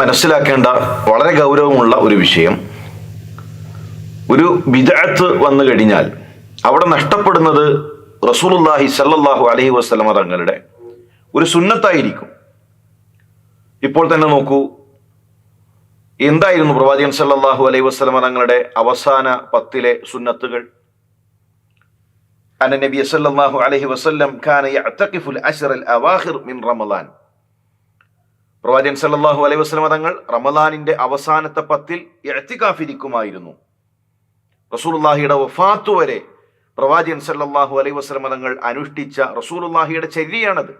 മനസ്സിലാക്കേണ്ട വളരെ ഗൗരവമുള്ള ഒരു വിഷയം. ഒരു വിദഗ്ധ വന്നു കഴിഞ്ഞാൽ അവിടെ നഷ്ടപ്പെടുന്നത് റസൂലുല്ലാഹി സല്ലല്ലാഹു അലൈഹി വസ്ലമ തങ്ങളുടെ ഒരു സുന്നത്തായിരിക്കും. ഇപ്പോൾ തന്നെ നോക്കൂ എന്തായിരുന്നു പ്രവാചകൻ സല്ലല്ലാഹു അലൈഹി വസ്ലമ തങ്ങളുടെ അവസാന പത്തിലെ സുന്നത്തുകൾ? അന നബി സല്ലല്ലാഹു അലൈഹി വസല്ലം കാന യഅ്തഖിഫുൽ അശ്റൽ അവാഖിർ മിൻ റമളാൻ പ്രവാചകൻ സല്ലാഹു അലൈഹി വസ്ലമ തങ്ങൾ റമദാനിന്റെ അവസാനത്തെ പത്തിൽ എത്തിക്കാഫിരിക്കുമായിരുന്നു റസൂൽഹിയുടെ വഫാത്ത് വരെ പ്രവാചകൻ സല്ലാഹു അലൈഹി വസ്ലമ തങ്ങൾ അനുഷ്ഠിച്ച റസൂൽഹിയുടെ ചര്യയാണത്.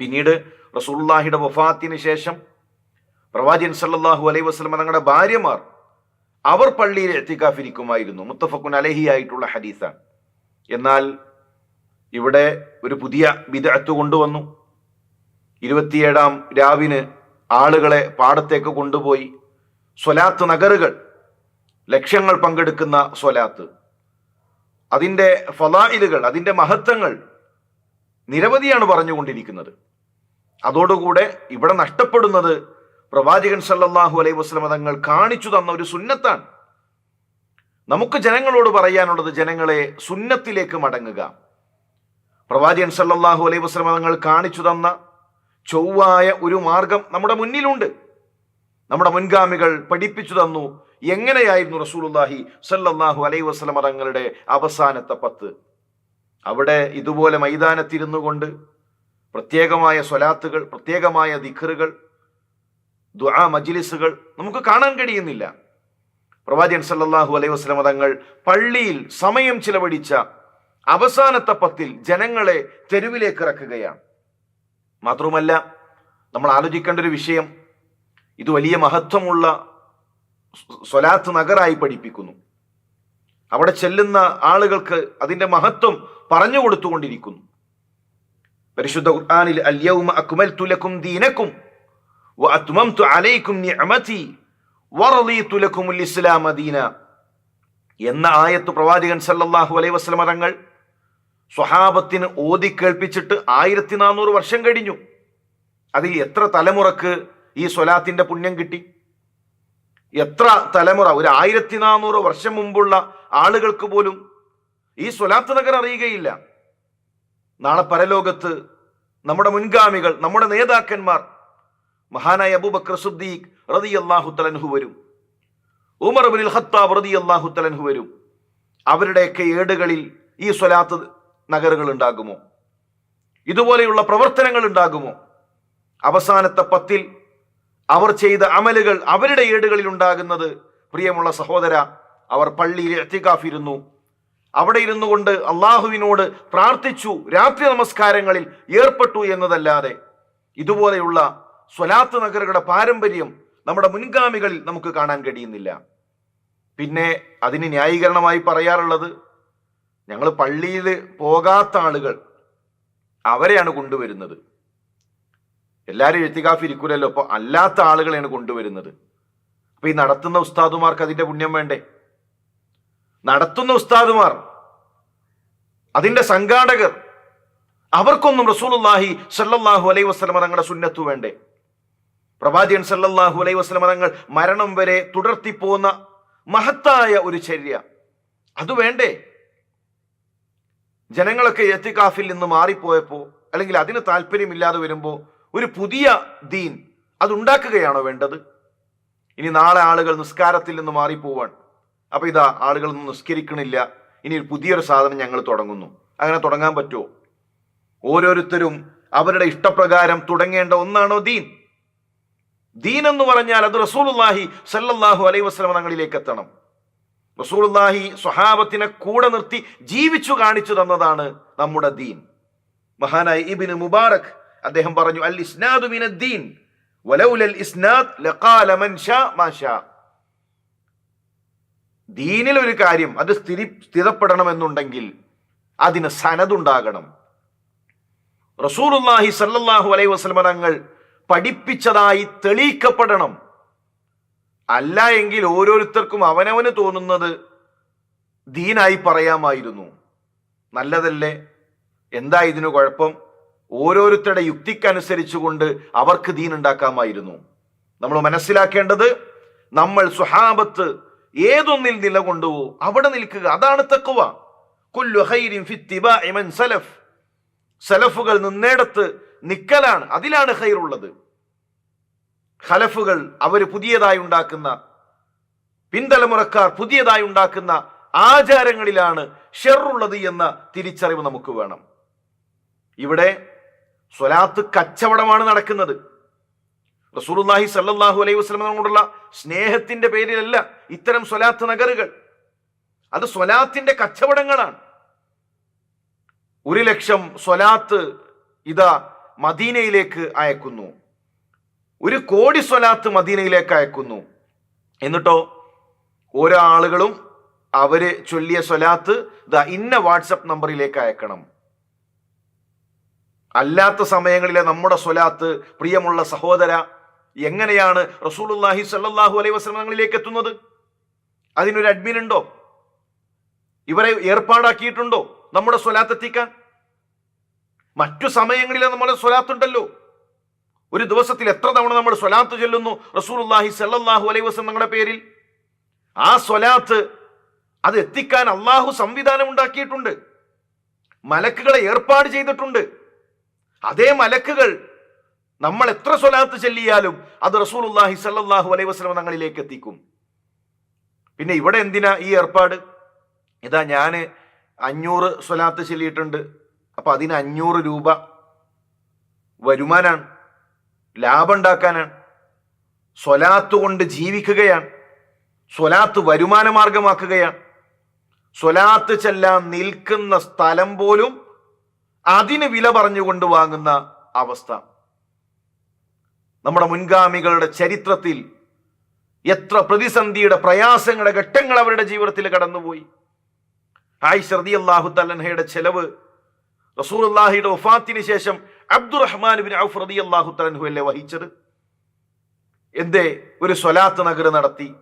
പിന്നീട് റസൂൽഹിയുടെ വഫാത്തിന് ശേഷം പ്രവാചകൻ സല്ലാഹു അലൈഹി വസ്ലമ തങ്ങളുടെ ഭാര്യമാർ അവർ പള്ളിയിൽ എത്തിക്കാഫിരിക്കുമായിരുന്നു മുത്തഫക്കുൻ അലഹി ആയിട്ടുള്ള ഹദീസാണ്. എന്നാൽ ഇവിടെ ഒരു പുതിയ വിദഗ്ധ കൊണ്ടുവന്നു. ഇരുപത്തിയേഴാം രാവിന് ആളുകളെ പാടത്തേക്ക് കൊണ്ടുപോയി. സ്വലാത്ത് നഗറുകൾ ലക്ഷ്യങ്ങൾ പങ്കെടുക്കുന്ന സ്വലാത്ത്. അതിന്റെ ഫലായിലുകൾ അതിന്റെ മഹത്വങ്ങൾ നിരവധിയാണ് പറഞ്ഞുകൊണ്ടിരിക്കുന്നത്. അതോടുകൂടെ ഇവിടെ നഷ്ടപ്പെടുന്നത് പ്രവാചകൻ സല്ലാഹു അലൈഹി വസ്ലമ തങ്ങൾ കാണിച്ചു തന്ന ഒരു സുന്നത്താണ്. നമുക്ക് ജനങ്ങളോട് പറയാനുള്ളത് ജനങ്ങളെ സുന്നത്തിലേക്ക് മടങ്ങുക. പ്രവാചകൻ സല്ലാഹു അലൈഹി വസ്ലമ തങ്ങൾ കാണിച്ചു തന്ന ചൊവ്വായ ഒരു മാർഗം നമ്മുടെ മുന്നിലുണ്ട്. നമ്മുടെ മുൻഗാമികൾ പഠിപ്പിച്ചു തന്നു. എങ്ങനെയായിരുന്നു റസൂലുല്ലാഹി സല്ലല്ലാഹു അലൈഹി വസ്ലമ തങ്ങളുടെ അവസാനത്തെ പത്ത്? അവിടെ ഇതുപോലെ മൈതാനത്തിരുന്നു കൊണ്ട് പ്രത്യേകമായ സ്വലാത്തുകൾ പ്രത്യേകമായ ദിഖറുകൾ ദുആ മജ്ലിസുകൾ നമുക്ക് കാണാൻ കഴിയുന്നില്ല. പ്രവാചകൻ സല്ലാഹു അലൈഹി വസ്ലമ തങ്ങൾ പള്ളിയിൽ സമയം ചിലവഴിച്ച അവസാനത്തെ പത്തിൽ ജനങ്ങളെ തെരുവിലേക്ക് ഇറക്കുകയാണ്. മാത്രവുമല്ല നമ്മൾ ആലോചിക്കേണ്ട ഒരു വിഷയം ഇത് വലിയ മഹത്വമുള്ള സ്വലാത്ത് നഗറായി പഠിപ്പിക്കുന്നു. അവിടെ ചെല്ലുന്ന ആളുകൾക്ക് അതിന്റെ മഹത്വം പറഞ്ഞു കൊടുത്തുകൊണ്ടിരിക്കുന്നു. പരിശുദ്ധ ഖുർആനിൽ അല്യവും അക്മൽതു ലക്കും ദീനക്കും അലൈക്കും നിഅമതി ഇസ്ലാമ എന്ന ആയത്ത് പ്രവാചകൻ സല്ലല്ലാഹു അലൈഹി വസല്ലം തങ്ങൾ സ്വഹാബത്തിന് ഓതി കേൾപ്പിച്ചിട്ട് ആയിരത്തി നാനൂറ് വർഷം കഴിഞ്ഞു. അതിൽ എത്ര തലമുറയ്ക്ക് ഈ സ്വലാത്തിന്റെ പുണ്യം കിട്ടി? എത്ര തലമുറ ഒരു ആയിരത്തി നാനൂറ് വർഷം മുമ്പുള്ള ആളുകൾക്ക് പോലും ഈ സ്വലാത്ത് നഗർ അറിയുകയില്ല. നാളെ പരലോകത്ത് നമ്മുടെ മുൻഗാമികൾ നമ്മുടെ നേതാക്കന്മാർ മഹാനായ അബൂബക്കർ സുദ്ദീഖ് റതി അള്ളാഹു തലൻഹു വരും. ഉമർ ബിൻ ഖത്താബ് റതി അള്ളാഹു തലൻഹു വരും. അവരുടെയൊക്കെ ഏടുകളിൽ ഈ സ്വലാത്ത് നഗറുകൾ ഉണ്ടാകുമോ ഇതുപോലെയുള്ള പ്രവർത്തനങ്ങൾ ഉണ്ടാകുമോ അവസാനത്തെ പത്തിൽ അവർ ചെയ്ത അമലുകൾ അവരുടെ ഏടുകളിൽ ഉണ്ടാകുന്നത് പ്രിയമുള്ള സഹോദര അവർ പള്ളിയിൽ എത്തിക്കാഫിരുന്നു അവിടെ ഇരുന്നു കൊണ്ട് അള്ളാഹുവിനോട് പ്രാർത്ഥിച്ചു രാത്രി നമസ്കാരങ്ങളിൽ ഏർപ്പെട്ടു എന്നതല്ലാതെ ഇതുപോലെയുള്ള സ്വലാത്ത് നഗറുകളുടെ പാരമ്പര്യം നമ്മുടെ മുൻഗാമികളിൽ നമുക്ക് കാണാൻ കഴിയുന്നില്ല. പിന്നെ അതിന് ന്യായീകരണമായി പറയാറുള്ളത് ഞങ്ങൾ പള്ളിയിൽ പോകാത്ത ആളുകൾ അവരെയാണ് കൊണ്ടുവരുന്നത്. എല്ലാവരും എത്തിക്കാഫ് ഇരിക്കൂലല്ലോ അപ്പൊ അല്ലാത്ത ആളുകളെയാണ് കൊണ്ടുവരുന്നത്. അപ്പൊ ഈ നടത്തുന്ന ഉസ്താദുമാർക്ക് അതിന്റെ പുണ്യം വേണ്ടേ? നടത്തുന്ന ഉസ്താദുമാർ അതിന്റെ സംഘാടകർ അവർക്കൊന്നും റസൂലുല്ലാഹി സല്ലാഹു അലൈഹി വസ്ലമ തങ്ങളുടെ സുന്നത്തു വേണ്ടേ? പ്രവാചകൻ സല്ലാഹു അലൈ വസ്ലമ തങ്ങൾ മരണം വരെ തുടർത്തി പോകുന്ന മഹത്തായ ഒരു ചര്യ. അത് വേണ്ടേ? ജനങ്ങളൊക്കെ എത്തിക്കാഫിൽ നിന്ന് മാറിപ്പോയപ്പോൾ അല്ലെങ്കിൽ അതിന് താല്പര്യമില്ലാതെ വരുമ്പോൾ ഒരു പുതിയ ദീൻ അതുണ്ടാക്കുകയാണോ വേണ്ടത്? ഇനി നാളെ ആളുകൾ നിസ്കാരത്തിൽ നിന്ന് മാറിപ്പോവാൻ. അപ്പൊ ഇതാ ആളുകളൊന്നും നിസ്കരിക്കണില്ല. ഇനി ഒരു പുതിയൊരു സാധനം ഞങ്ങൾ തുടങ്ങുന്നു. അങ്ങനെ തുടങ്ങാൻ പറ്റുമോ? ഓരോരുത്തരും അവരുടെ ഇഷ്ടപ്രകാരം തുടങ്ങേണ്ട ഒന്നാണോ ദീൻ? ദീൻ എന്ന് പറഞ്ഞാൽ അത് റസൂലുല്ലാഹി സല്ലല്ലാഹു അലൈഹി എത്തണം. റസൂലുല്ലാഹി സ്വഹാബത്തിനെ കൂടെ നിർത്തി ജീവിച്ചു കാണിച്ചു തന്നതാണ് നമ്മുടെ ദീൻ. മഹാനായ ഇബിന് മുബാറക് അദ്ദേഹം പറഞ്ഞു അൽ ഇസ്നാദു ദീൻ വലൗലൽ ഇസ്നാദ് ലഖാല മൻ ഷാ മാ ഷാ. ദീനിൽ ഒരു കാര്യം അത് സ്ഥിരി സ്ഥിരപ്പെടണമെന്നുണ്ടെങ്കിൽ അതിന് സനതുണ്ടാകണം റസൂലുല്ലാഹി സല്ലാഹു അലൈഹി വസല്ലമ തങ്ങൾ പഠിപ്പിച്ചതായി തെളിയിക്കപ്പെടണം. അല്ല എങ്കിൽ ഓരോരുത്തർക്കും അവനവന് തോന്നുന്നത് ദീനായി പറയാമായിരുന്നു. നല്ലതല്ലേ? എന്താ ഇതിനു കുഴപ്പം? ഓരോരുത്തരുടെ യുക്തിക്കനുസരിച്ചുകൊണ്ട് അവർക്ക് ദീൻ ഉണ്ടാക്കാമായിരുന്നു നമ്മൾ മനസ്സിലാക്കേണ്ടത് നമ്മൾ സുഹാബത്ത് ഏതൊന്നിൽ നിലകൊണ്ടുവോ അവിടെ നിൽക്കുക. അതാണ് തക്കുവ സലഫുകൾ നിന്നേടത്ത് നിക്കലാണ്. അതിലാണ് ഖൈറുള്ളത്. ഖലഫുകൾ അവർ പുതിയതായി ഉണ്ടാക്കുന്ന പിന്തലമുറക്കാർ പുതിയതായി ഉണ്ടാക്കുന്ന ആചാരങ്ങളിലാണ് ഷെറുള്ളത് എന്ന തിരിച്ചറിവ് നമുക്ക് വേണം. ഇവിടെ സ്വലാത്ത് കച്ചവടമാണ് നടക്കുന്നത്. റസൂർലാഹി സല്ലാഹു അലൈഹി വസല്ലം കൊണ്ടുള്ള സ്നേഹത്തിന്റെ പേരിലല്ല ഇത്തരം സ്വലാത്ത് നഗറുകൾ. അത് സ്വലാത്തിന്റെ കച്ചവടങ്ങളാണ്. ഒരു ലക്ഷം സ്വലാത്ത് ഇതാ മദീനയിലേക്ക് അയക്കുന്നു. ഒരു കോടി സ്വലാത്ത് മദീനയിലേക്ക് അയക്കുന്നു. എന്നിട്ടോ ഓരോ ആളുകളും അവർ ചൊല്ലിയ സ്വലാത്ത് ദ ഇന്ന വാട്സപ്പ് നമ്പറിലേക്ക് അയക്കണം. അല്ലാത്ത സമയങ്ങളിലെ നമ്മുടെ സ്വലാത്ത് പ്രിയമുള്ള സഹോദര എങ്ങനെയാണ് റസൂലുള്ളാഹി സല്ലാഹു അലൈഹി വസ്ലങ്ങളിലേക്ക് എത്തുന്നത്? അതിനൊരു അഡ്മിൻ ഉണ്ടോ? ഇവരെ ഏർപ്പാടാക്കിയിട്ടുണ്ടോ നമ്മുടെ സ്വലാത്ത് എത്തിക്കാൻ? മറ്റു സമയങ്ങളിലെ നമ്മുടെ സ്വലാത്ത് ഉണ്ടല്ലോ ഒരു ദിവസത്തിൽ എത്ര തവണ നമ്മൾ സ്വലാത്ത് ചൊല്ലുന്നു? സല്ലാഹു അലൈ വസ്ലം നമ്മുടെ പേരിൽ. ആ സ്വലാത്ത് അത് എത്തിക്കാൻ അള്ളാഹു സംവിധാനം ഉണ്ടാക്കിയിട്ടുണ്ട്. മലക്കുകളെ ഏർപ്പാട് ചെയ്തിട്ടുണ്ട്. അതേ മലക്കുകൾ നമ്മൾ എത്ര സ്വലാത്ത് ചെല്ലിയാലും അത് റസൂലുള്ളാഹി സല്ലാഹു അലൈ വസ്ലം തങ്ങളിലേക്ക് എത്തിക്കും. പിന്നെ ഇവിടെ എന്തിനാ ഈ ഏർപ്പാട്? ഇതാ ഞാൻ അഞ്ഞൂറ് സ്വലാത്ത് ചെല്ലിയിട്ടുണ്ട്. അപ്പൊ അതിന് അഞ്ഞൂറ് രൂപ വരുമാനാണ്. ലാഭം ഉണ്ടാക്കാനാണ് സ്വലാത്ത് കൊണ്ട് ജീവിക്കുകയാണ്. സ്വലാത്ത് വരുമാന മാർഗമാക്കുകയാണ് സ്വലാത്ത് ചെല്ലാൻ നിൽക്കുന്ന സ്ഥലം പോലും അതിന് വില പറഞ്ഞുകൊണ്ട് വാങ്ങുന്ന അവസ്ഥ. നമ്മുടെ മുൻഗാമികളുടെ ചരിത്രത്തിൽ എത്ര പ്രതിസന്ധിയുടെ പ്രയാസങ്ങളുടെ ഘട്ടങ്ങൾ അവരുടെ ജീവിതത്തിൽ കടന്നുപോയി. ആയിഷ അള്ളാഹു തലൻഹയുടെ ചെലവ് റസൂർ അള്ളാഹിയുടെ വഫാത്തിന് ശേഷം അബ്ദുറഹ്മാൻ ബിൻ ഔഫ് റളിയല്ലാഹു തലൻഹു അല്ലേ വഹിച്ചത്? എന്തേ? ഒരു സ്വലാത്ത് നഗർ നടത്തി.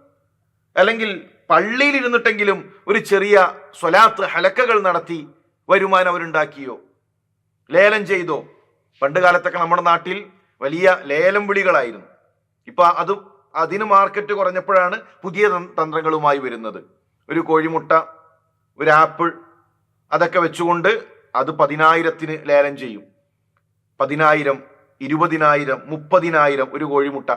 അല്ലെങ്കിൽ പള്ളിയിൽ ഇരുന്നിട്ടെങ്കിലും ഒരു ചെറിയ സ്വലാത്ത് ഹലക്കകൾ നടത്തി വരുമാനം അവരുണ്ടാക്കിയോ? ലേലം ചെയ്തോ? പണ്ട് കാലത്തൊക്കെ നമ്മുടെ നാട്ടിൽ വലിയ ലേലം വിളികളായിരുന്നു. ഇപ്പൊ അത് അതിന് മാർക്കറ്റ് കുറഞ്ഞപ്പോഴാണ് പുതിയ തന്ത്രങ്ങളുമായി വരുന്നത്. ഒരു കോഴിമുട്ട ഒരു ആപ്പിൾ അതൊക്കെ വെച്ചുകൊണ്ട് അത് പതിനായിരത്തിന് ലേലം ചെയ്യും. പതിനായിരം ഇരുപതിനായിരം മുപ്പതിനായിരം ഒരു കോഴിമുട്ട.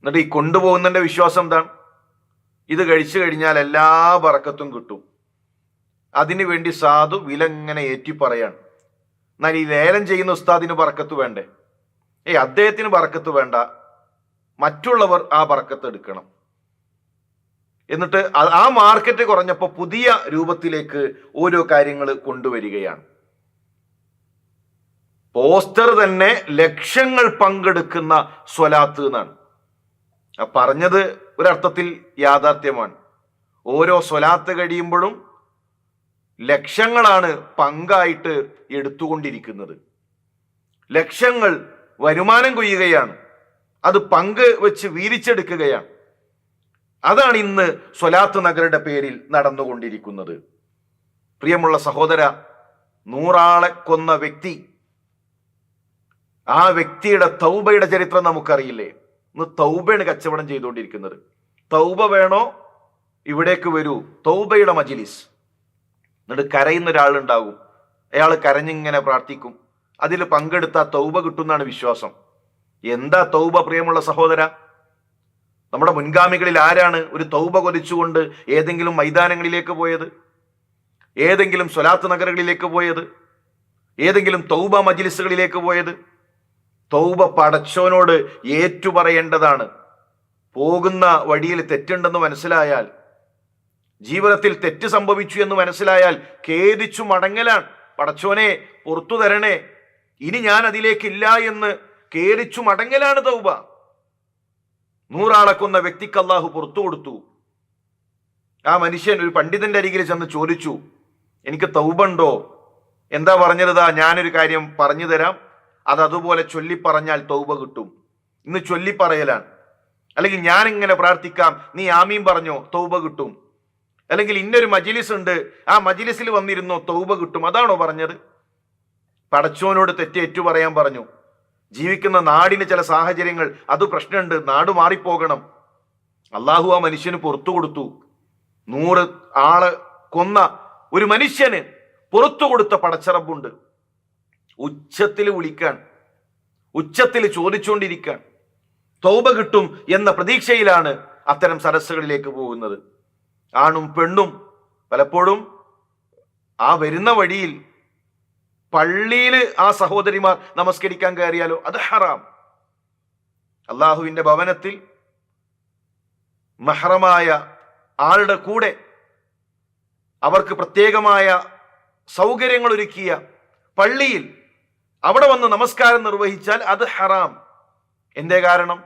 എന്നിട്ട് ഈ കൊണ്ടുപോകുന്നതിന്റെ വിശ്വാസം എന്താണ്? ഇത് കഴിച്ചു കഴിഞ്ഞാൽ എല്ലാ പറക്കത്തും കിട്ടും. അതിനു വേണ്ടി സാധു വില ഇങ്ങനെ ഏറ്റി പറയാണ്. എന്നാൽ ഈ ലേലം ചെയ്യുന്ന ഉസ്താദിന് പറക്കത്ത് വേണ്ടേ? ഏയ് അദ്ദേഹത്തിന് പറക്കത്ത് വേണ്ട. മറ്റുള്ളവർ ആ പറക്കത്ത് എടുക്കണം. എന്നിട്ട് ആ മാർക്കറ്റ് കുറഞ്ഞപ്പോൾ പുതിയ രൂപത്തിലേക്ക് ഓരോ കാര്യങ്ങൾ കൊണ്ടുവരികയാണ്. പോസ്റ്റർ തന്നെ ലക്ഷങ്ങൾ പങ്കെടുക്കുന്ന സ്വലാത്ത് എന്നാണ്. പറഞ്ഞത് ഒരർത്ഥത്തിൽ യാഥാർത്ഥ്യമാണ്. ഓരോ സ്വലാത്ത് കഴിയുമ്പോഴും ലക്ഷങ്ങളാണ് പങ്കായിട്ട് എടുത്തുകൊണ്ടിരിക്കുന്നത്. ലക്ഷങ്ങൾ വരുമാനം കൊയ്യുകയാണ്. അത് പങ്ക് വെച്ച് വീതിച്ചെടുക്കുകയാണ്. അതാണ് ഇന്ന് സ്വലാത്ത് നഗറുടെ പേരിൽ നടന്നുകൊണ്ടിരിക്കുന്നത്. പ്രിയമുള്ള സഹോദര നൂറാളെ കൊന്ന വ്യക്തി ആ വ്യക്തിയുടെ തൗബയുടെ ചരിത്രം നമുക്കറിയില്ലേ? ഇന്ന് തൗബയാണ് കച്ചവടം ചെയ്തുകൊണ്ടിരിക്കുന്നത്. തൗബ വേണോ? ഇവിടേക്ക് വരൂ. തൗബയുടെ മജിലിസ്. എന്നിട്ട് കരയുന്ന ഒരാളുണ്ടാകും. അയാൾ കരഞ്ഞിങ്ങനെ പ്രാർത്ഥിക്കും. അതിൽ പങ്കെടുത്ത തൗബ കിട്ടുന്നാണ് വിശ്വാസം. എന്താ തൗബ പ്രിയമുള്ള സഹോദര? നമ്മുടെ മുൻഗാമികളിൽ ആരാണ് ഒരു തൗബ കൊതിച്ചുകൊണ്ട് ഏതെങ്കിലും മൈതാനങ്ങളിലേക്ക് പോയത്? ഏതെങ്കിലും സ്വലാത്ത് നഗരങ്ങളിലേക്ക് പോയത്? ഏതെങ്കിലും തൗബ മജിലിസുകളിലേക്ക് പോയത്? തൗബ പടച്ചോനോട് ഏറ്റുപറയേണ്ടതാണ്. പോകുന്ന വഴിയിൽ തെറ്റുണ്ടെന്ന് മനസ്സിലായാൽ ജീവിതത്തിൽ തെറ്റ് സംഭവിച്ചു എന്ന് മനസ്സിലായാൽ ഖേദിച്ചു മടങ്ങലാണ്. പടച്ചോനെ പുറത്തു തരണേ. ഇനി ഞാൻ അതിലേക്കില്ല എന്ന് ഖേദിച്ചു മടങ്ങലാണ് തൗബ. നൂറാളെ കൊന്ന വ്യക്തിക്ക് അള്ളാഹു പുറത്തു കൊടുത്തു. ആ മനുഷ്യൻ ഒരു പണ്ഡിതന്റെ അരികിൽ ചെന്ന് ചോദിച്ചു എനിക്ക് തൗബുണ്ടോ എന്താ പറഞ്ഞതാ? ഞാനൊരു കാര്യം പറഞ്ഞു തരാം. അത് അതുപോലെ ചൊല്ലിപ്പറഞ്ഞാൽ തൗബ കിട്ടും. ഇന്ന് ചൊല്ലിപ്പറയലാണ്. അല്ലെങ്കിൽ ഞാൻ ഇങ്ങനെ പ്രാർത്ഥിക്കാം നീ ആമീൻ പറഞ്ഞോ തൗബ കിട്ടും. അല്ലെങ്കിൽ ഇന്നൊരു മജിലിസ് ഉണ്ട് ആ മജിലിസിൽ വന്നിരുന്നോ തൗബ കിട്ടും. അതാണോ പറഞ്ഞത്? പടച്ചോനോട് തെറ്റേറ്റു പറയാൻ പറഞ്ഞു. ജീവിക്കുന്ന നാടിന് ചില സാഹചര്യങ്ങൾ അത് പ്രശ്നമുണ്ട് നാട് മാറിപ്പോകണം. അള്ളാഹു ആ മനുഷ്യന് പുറത്തു കൊടുത്തു. നൂറ് ആൾ കൊന്ന ഒരു മനുഷ്യന് പുറത്തു കൊടുത്ത പടച്ചറബുണ്ട്. ഉച്ചത്തിൽ വിളിക്കാൻ ഉച്ചത്തിൽ ചോദിച്ചുകൊണ്ടിരിക്കാൻ തൗബ കിട്ടും എന്ന പ്രതീക്ഷയിലാണ് അത്തരം സരസ്സുകളിലേക്ക് പോകുന്നത്. ആണും പെണ്ണും പലപ്പോഴും ആ വരുന്ന വഴിയിൽ പള്ളിയിൽ ആ സഹോദരിമാർ നമസ്കരിക്കാൻ കയറിയാലോ? അത് ഹറാം. അള്ളാഹുവിന്റെ ഭവനത്തിൽ മഹറമായ ആളുടെ കൂടെ അവർക്ക് പ്രത്യേകമായ സൗകര്യങ്ങൾ ഒരുക്കിയ പള്ളിയിൽ അവിടെ വന്ന് നമസ്കാരം നിർവഹിച്ചാൽ അത് ഹറാം. എന്തേ കാരണം?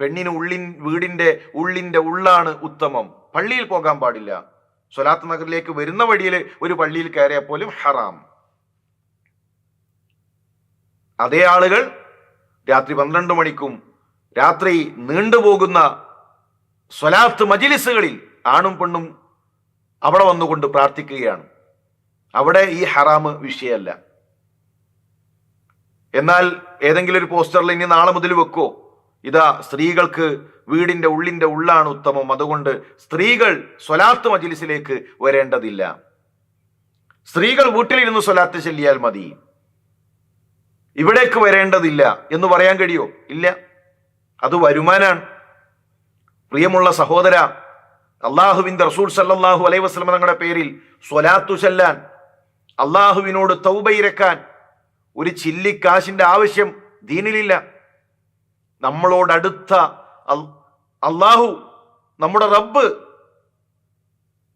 പെണ്ണിന് ഉള്ളിൻ വീടിന്റെ ഉള്ളിന്റെ ഉള്ളാണ് ഉത്തമം. പള്ളിയിൽ പോകാൻ പാടില്ല. സ്വലാത്ത് നഗറിലേക്ക് വരുന്ന വഴിയിൽ ഒരു പള്ളിയിൽ കയറിയാൽ പോലും ഹറാം. അതേ ആളുകൾ രാത്രി പന്ത്രണ്ട് മണിക്കും രാത്രി നീണ്ടുപോകുന്ന സ്വലാത്ത് മജിലിസുകളിൽ ആണും പെണ്ണും അവിടെ വന്നുകൊണ്ട് പ്രാർത്ഥിക്കുകയാണ്. അവിടെ ഈ ഹറാമ് വിഷയമല്ല. എന്നാൽ ഏതെങ്കിലും ഒരു പോസ്റ്ററിൽ ഇനി നാളെ മുതൽ വെക്കോ. ഇതാ സ്ത്രീകൾക്ക് വീടിന്റെ ഉള്ളിന്റെ ഉള്ളാണ് ഉത്തമം. അതുകൊണ്ട് സ്ത്രീകൾ സ്വലാത്ത് മജിലിസിലേക്ക് വരേണ്ടതില്ല. സ്ത്രീകൾ വീട്ടിലിരുന്ന് സ്വലാത്ത് ചെല്ലിയാൽ മതി. ഇവിടേക്ക് വരേണ്ടതില്ല എന്ന് പറയാൻ കഴിയോ? ഇല്ല. അത് വരുമാനാണ്. പ്രിയമുള്ള സഹോദര അള്ളാഹുവിന്റെ റസൂൽ സല്ലാഹു അലൈഹി വസല്ലം തങ്ങളുടെ പേരിൽ സ്വലാത്തു ചെല്ലാൻ അള്ളാഹുവിനോട് തൗബയിരക്കാൻ ഒരു ചില്ലിക്കാശിന്റെ ആവശ്യം ദീനിലില്ല. നമ്മളോടടുത്ത അള്ളാഹു നമ്മുടെ റബ്ബ്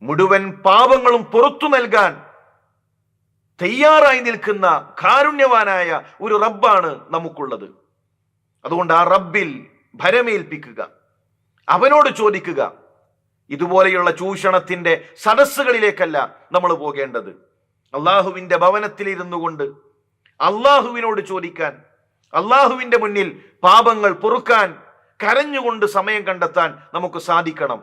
മുഴുവൻ പാപങ്ങളും പുറത്തു നൽകാൻ തയ്യാറായി നിൽക്കുന്ന കാരുണ്യവാനായ ഒരു റബ്ബാണ് നമുക്കുള്ളത്. അതുകൊണ്ട് ആ റബ്ബിൽ ഭരമേൽപ്പിക്കുക അവനോട് ചോദിക്കുക. ഇതുപോലെയുള്ള ചൂഷണത്തിന്റെ സദസ്സുകളിലേക്കല്ല നമ്മൾ പോകേണ്ടത്. അള്ളാഹുവിന്റെ ഭവനത്തിലിരുന്നു കൊണ്ട് അള്ളാഹുവിനോട് ചോദിക്കാൻ അള്ളാഹുവിന്റെ മുന്നിൽ പാപങ്ങൾ പൊറുക്കാൻ കരഞ്ഞുകൊണ്ട് സമയം കണ്ടെത്താൻ നമുക്ക് സാധിക്കണം.